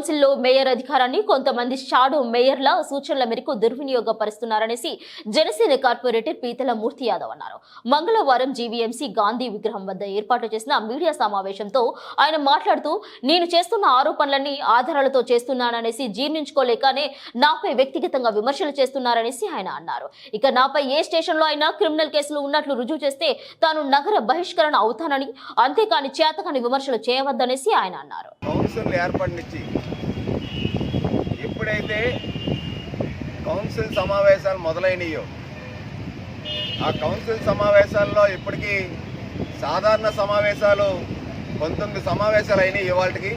కౌన్సిల్లో మేయర్ అధికారాన్ని కొంతమంది షాడో మేయర్ల సూచనల మేరకు దుర్వినియోగపరుస్తున్నారనేసి జనసేన కార్పొరేటర్ పీతల మూర్తి యాదవ్ అన్నారు. మంగళవారం జీవీఎంసీ గాంధీ విగ్రహం వద్ద ఏర్పాటు చేసిన మీడియా సమావేశంతో ఆయన మాట్లాడుతూ నేను చేస్తున్న ఆరోపణలన్నీ ఆధారాలతో చేస్తున్నాననేసి జీర్ణించుకోలేకనే నాపై వ్యక్తిగతంగా విమర్శలు చేస్తున్నారనేసి ఆయన అన్నారు. ఇక నాపై ఏ స్టేషన్లో అయినా క్రిమినల్ కేసులు ఉన్నట్లు రుజువు చేస్తే తాను నగర బహిష్కరణ అవుతానని అంతేకాని చేతకాని విమర్శలు చేయవద్దనేసి ఆయన అన్నారు. ఎప్పుడైతే కౌన్సిల్ సమావేశాలు మొదలైనయో. ఆ కౌన్సిల్ సమావేశాల్లో ఇప్పటికీ సాధారణ సమావేశాలు పంతొమ్మిది సమావేశాలు అయినాయి ఇవాళకి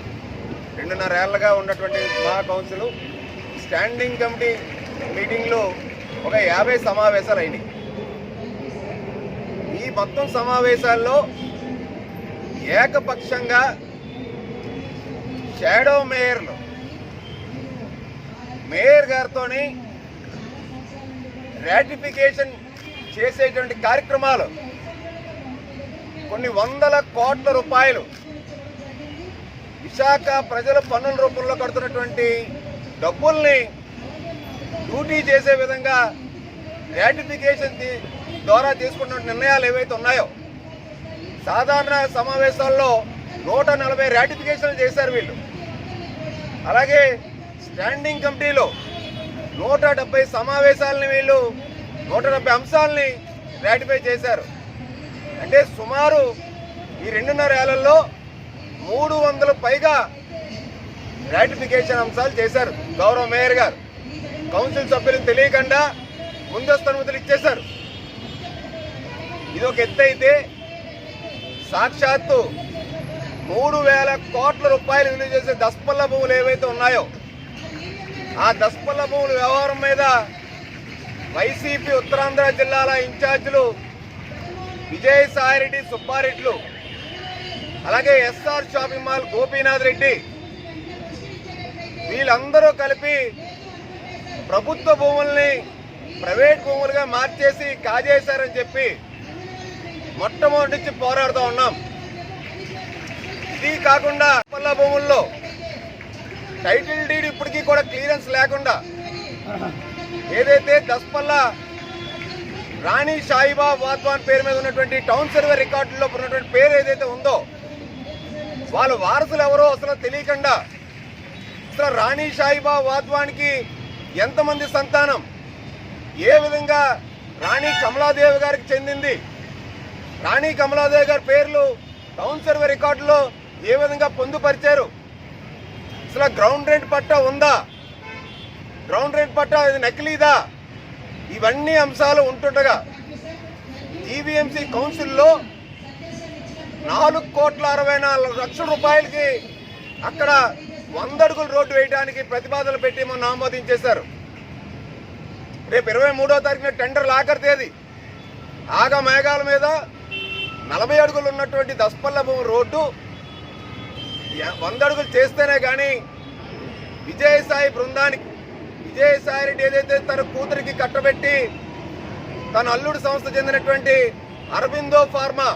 రెండున్నరేళ్ళుగా ఉన్నటువంటి మహా కౌన్సిల్. స్టాండింగ్ కమిటీ మీటింగ్లు ఒక యాభై సమావేశాలు అయినాయి. ఈ మొత్తం సమావేశాల్లో ఏకపక్షంగా షాడో మేయర్లు మేయర్ గారితో రాటిఫికేషన్ చేసేటువంటి కార్యక్రమాలు కొన్ని వందల కోట్ల రూపాయలు విశాఖ ప్రజల పన్నుల రూపంలో కడుతున్నటువంటి డబ్బుల్ని డ్యూటీ చేసే విధంగా రాటిఫికేషన్ ద్వారా తీసుకున్న నిర్ణయాలు ఏవైతే ఉన్నాయో సాధారణ సమావేశాల్లో నూట నలభై రాటిఫికేషన్లు చేశారు వీళ్ళు. అలాగే స్టాండింగ్ కమిటీలో నూట డెబ్బై సమావేశాలని వీళ్ళు నూట డెబ్బై అంశాలని రాటిఫై చేశారు. అంటే సుమారు ఈ రెండున్నర ఏళ్ళలో మూడు వందల పైగా రాటిఫికేషన్ అంశాలు చేశారు గౌరవ మేయర్ గారు. కౌన్సిల్ సభ్యులకు తెలియకుండా ముందస్తు అనుమతులు ఇచ్చేశారు. ఇది ఒక ఎత్తు అయితే సాక్షాత్తు మూడు వేల కోట్ల రూపాయలు విలువ చేసే దస్పల్ల భూములు ఏవైతే ఉన్నాయో ఆ దస్పల్ల భూముల వ్యవహారం మీద వైసీపీ ఉత్తరాంధ్ర జిల్లాల ఇన్ఛార్జీలు విజయసాయిరెడ్డి సుబ్బారెడ్లు అలాగే SR shopping mall Gopinath Reddy వీళ్ళందరూ కలిపి ప్రభుత్వ భూముల్ని ప్రైవేట్ భూములుగా మార్చేసి కాజేశారని చెప్పి మొట్టమొదటి నుంచి పోరాడుతూ ఉన్నాం. ఇది కాకుండా పల్ల భూముల్లో టైటిల్ డీడ్ ఇప్పటికీ కూడా క్లియరెన్స్ లేకుండా ఏదైతే దస్పల్ల రాణి సాయిబా వాద్వాన్ పేరు మీద ఉన్నటువంటి టౌన్ సర్వే రికార్డుల్లో ఉన్నటువంటి పేరు ఏదైతే ఉందో వాళ్ళ వారసులు ఎవరో అసలు తెలియకుండా అసలు రాణి సాయిబా వాద్వాన్కి ఎంతమంది సంతానం ఏ విధంగా రాణి కమలాదేవి గారికి చెందింది రాణి కమలాదేవి గారి పేర్లు టౌన్ సర్వే రికార్డులో ఏ విధంగా పొందుపరిచారు అసలు గ్రౌండ్ రెంట్ పట్టా ఉందా? గ్రౌండ్ రెంట్ పట్టా ఇది నకిలీదా? ఇవన్నీ అంశాలు ఉంటుండగా జీవీఎంసీ కౌన్సిల్లో నాలుగు కోట్ల అరవై నాలుగు లక్షల రూపాయలకి అక్కడ వంద అడుగులు రోడ్డు వేయడానికి ప్రతిపాదనలు పెట్టి మొన్న ఆమోదించేశారు. రేపు ఇరవై మూడో తారీఖున టెండర్ ఆఖరి తేదీ. ఆగ మేఘాల మీద నలభై అడుగులు ఉన్నటువంటి దస్పల్ల భూమి రోడ్డు వంద అడుగులు చేస్తేనే కానీ విజయసాయి బృందానికి విజయసాయి రెడ్డి ఏదైతే తన కూతురికి కట్టబెట్టి తన అల్లుడు సంస్థ చెందినటువంటి అరబిందో ఫార్మా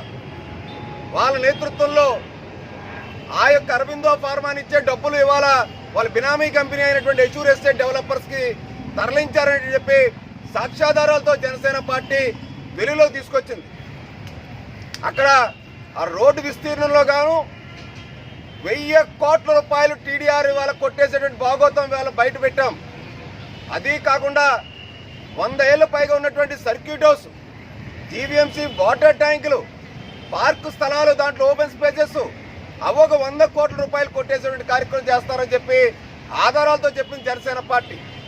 వాళ్ళ నేతృత్వంలో ఆ యొక్క అరబిందో ఫార్మాని ఇచ్చే డబ్బులు ఇవాళ వాళ్ళ బినామీ కంపెనీ అయినటువంటి ఎచూర్ ఎస్టేట్ డెవలపర్స్కి తరలించారని చెప్పి సాక్ష్యాధారాలతో జనసేన పార్టీ వెలుగులోకి తీసుకొచ్చింది. అక్కడ ఆ రోడ్డు విస్తీర్ణంలో గాను వెయ్యి కోట్ల రూపాయలు టీడీఆర్ ఇవాళ కొట్టేసేటువంటి భాగోతం ఇవాళ బయట పెట్టాం. అది కాకుండా వంద ఏళ్ళ పైగా ఉన్నటువంటి సర్క్యూట్ హౌస్ జీవీఎంసీ వాటర్ ట్యాంకులు పార్కు స్థలాలు దాంట్లో ఓపెన్ స్పేసెస్ అవి ఒక వంద కోట్ల రూపాయలు కొట్టేసేటువంటి కార్యక్రమం చేస్తారని చెప్పి ఆధారాలతో చెప్పింది జనసేన పార్టీ.